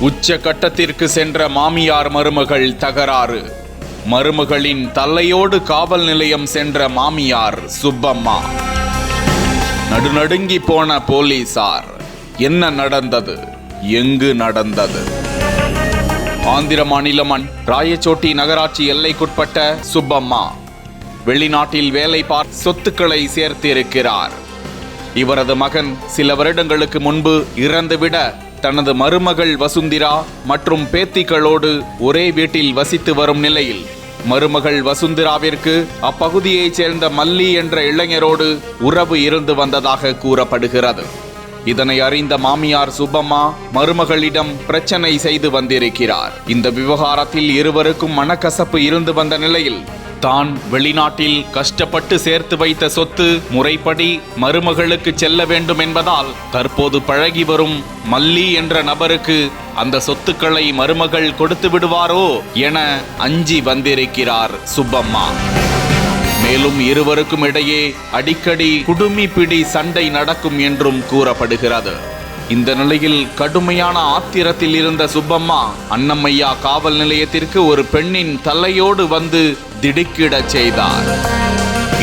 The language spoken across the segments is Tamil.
உச்ச கட்டத்திற்கு சென்ற மாமியார் மருமகள் தகராறு. மருமகளின் தலையோடு காவல் நிலையம் சென்ற மாமியார் சுப்பம்மா. நடுநடுங்கி போன போலீசார் என்ன நடந்தது? எங்கு நடந்தது? ஆந்திர மாநிலம் ராயச்சோட்டி நகராட்சி எல்லைக்குட்பட்ட சுப்பம்மா வெளிநாட்டில் வேலை பார் சொத்துக்களை சேர்த்திருக்கிறார். இவரது மகன் சில வருடங்களுக்கு முன்பு இறந்துவிட தனது மருமகள் வசுந்திரா மற்றும் பேத்திகளோடு ஒரே வீட்டில் வசித்து வரும் நிலையில் மருமகள் வசுந்திராவிற்கு அப்பகுதியைச் சேர்ந்த மல்லி என்ற இளைஞரோடு உறவு இருந்து வந்ததாக கூறப்படுகிறது. இதனை அறிந்த மாமியார் சுப்பம்மா மருமகளிடம் பிரச்சனை செய்து வந்திருக்கிறார். இந்த விவகாரத்தில் இருவருக்கும் மனக்கசப்பு இருந்து வந்த நிலையில் தான் வெளிநாட்டில் கஷ்டப்பட்டு சேர்த்து வைத்த சொத்து முறைப்படி மருமகளுக்கு செல்ல வேண்டும் என்பதால் தற்போது பழகி வரும் மல்லி என்ற நபருக்கு அந்த சொத்துக்களை மருமகள் கொடுத்து விடுவாரோ என அஞ்சி வந்திருக்கிறார் சுப்பம்மா. மேலும் இருவருக்கும் இடையே அடிக்கடி குடுமி பிடி சண்டை நடக்கும் என்றும் கூறப்படுகிறது. இந்த நிலையில் கடுமையான ஆத்திரத்தில் இருந்த சுப்பம்மா அன்னமையா காவல் நிலையத்திற்கு ஒரு பெண்ணின் தலையோடு வந்து திடுக்கிடச் செய்தார்.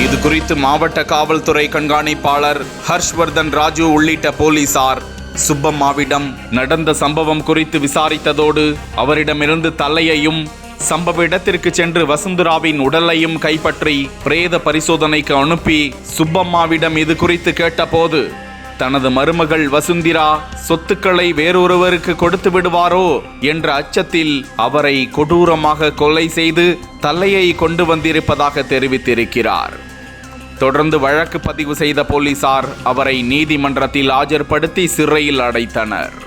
இது குறித்து மாவட்ட காவல்துறை கண்காணிப்பாளர் ஹர்ஷ்வர்தன் ராஜு உள்ளிட்ட போலீசார் சுப்பம்மாவிடம் நடந்த சம்பவம் குறித்து விசாரித்ததோடு அவரிடமிருந்து தலையையும் சம்பவ இடத்திற்கு சென்று வசுந்தராவின் உடலையும் கைப்பற்றி பிரேத பரிசோதனைக்கு அனுப்பி சுப்பம்மாவிடம் இது குறித்து கேட்டபோது தனது மருமகள் வசுந்திரா சொத்துக்களை வேறொருவருக்கு கொடுத்து விடுவாரோ என்ற அச்சத்தில் அவரை கொடூரமாக கொலை செய்து தலையை கொண்டு வந்திருப்பதாக தெரிவித்திருக்கிறார். தொடர்ந்து வழக்கு பதிவு செய்த போலீசார் அவரை நீதிமன்றத்தில் ஆஜர்படுத்தி சிறையில் அடைத்தனர்.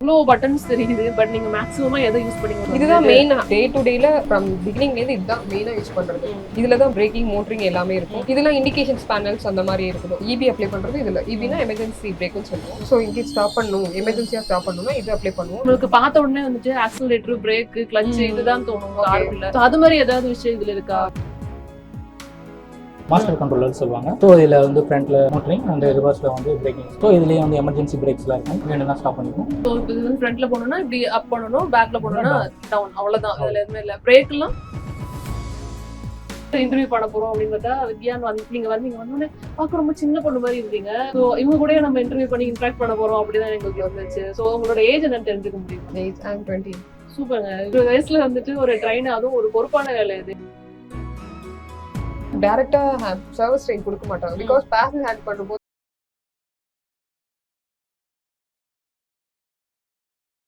இவ்வளோ பட்டன்ஸ் தெரியுது பட் நீங்க மேக்ஸிமமா எதை யூஸ் பண்ணீங்க? இதுதான் மெயின் டே டு டேல ஃப்ரம் பிகினிங்லேருந்து இதுதான் மெயினாக யூஸ் பண்றது. இதுல தான் பிரேக்கிங் மோட்டரிங் எல்லாமே இருக்கும். இதெல்லாம் இண்டிகேஷன்ஸ் பேனல்ஸ் அந்த மாதிரி இருக்குது. இபி அப்ளை பண்றது இதுல. இபினா எமர்ஜென்சி பிரேக்னு சொல்லுவோம். ஸோ இங்கே ஸ்டாப் பண்ணணும் எமர்ஜென்சியா ஸ்டாப் பண்ணணும்னா இது அப்ளை பண்ணுவோம். உங்களுக்கு பார்த்த உடனே வந்துட்டு ஆக்சிலரேட்டர் பிரேக் கிளட்ச் ம். இதுதான் தோணும். காருக்குள்ள அது மாதிரி ஏதாவது விஷயம் இதுல இருக்கா? மாஸ்டர் கண்ட்ரோலர் சொல்லுவாங்க. ஸோ இதில் வந்து ஃப்ரண்ட்டில் மோட்டரிங் அண்ட் ரிவர்ஸில் வந்து பிரேக்கிங் ஸோ இதுலேயே வந்து எமர்ஜென்சி பிரேக்ஸ்லாம் இருக்கும். வேணும்னா ஸ்டாப் பண்ணிக்கும் ஸோ இது வந்து ஃப்ரண்ட்ல போனோம்னா இப்படி அப் பண்ணணும் பேக்ல போனோம்னா டவுன் அவ்வளவுதான். இதுல எதுவுமே இல்ல. பிரேக்லாம் இன்டர்வியூ பண்ண போறோம் அப்படின்னு பார்த்தா வித்யான் வந்து நீங்க வந்து நீங்க வந்து பார்க்க ரொம்ப சின்ன பொண்ணு மாதிரி இருந்தீங்க ஸோ இவங்க கூட நம்ம இன்டர்வியூ பண்ணி இன்ட்ராக்ட் பண்ண போறோம் அப்படிதான் எங்களுக்கு வந்துச்சு. ஸோ உங்களோட ஏஜ் என்னன்னு தெரிஞ்சுக்க முடியும்? சூப்பருங்க ஒரு வயசுல வந்துட்டு ஒரு ட்ரெயின் அதுவும் ஒரு பொறுப்பான வேலை இது. டேரக்டா சர்வீஸ் ட்ரெயின் கொடுக்க மாட்டாங்க. பிகாஸ் பேசஞ்சர் ஹேண்ட் பண்ணும்போது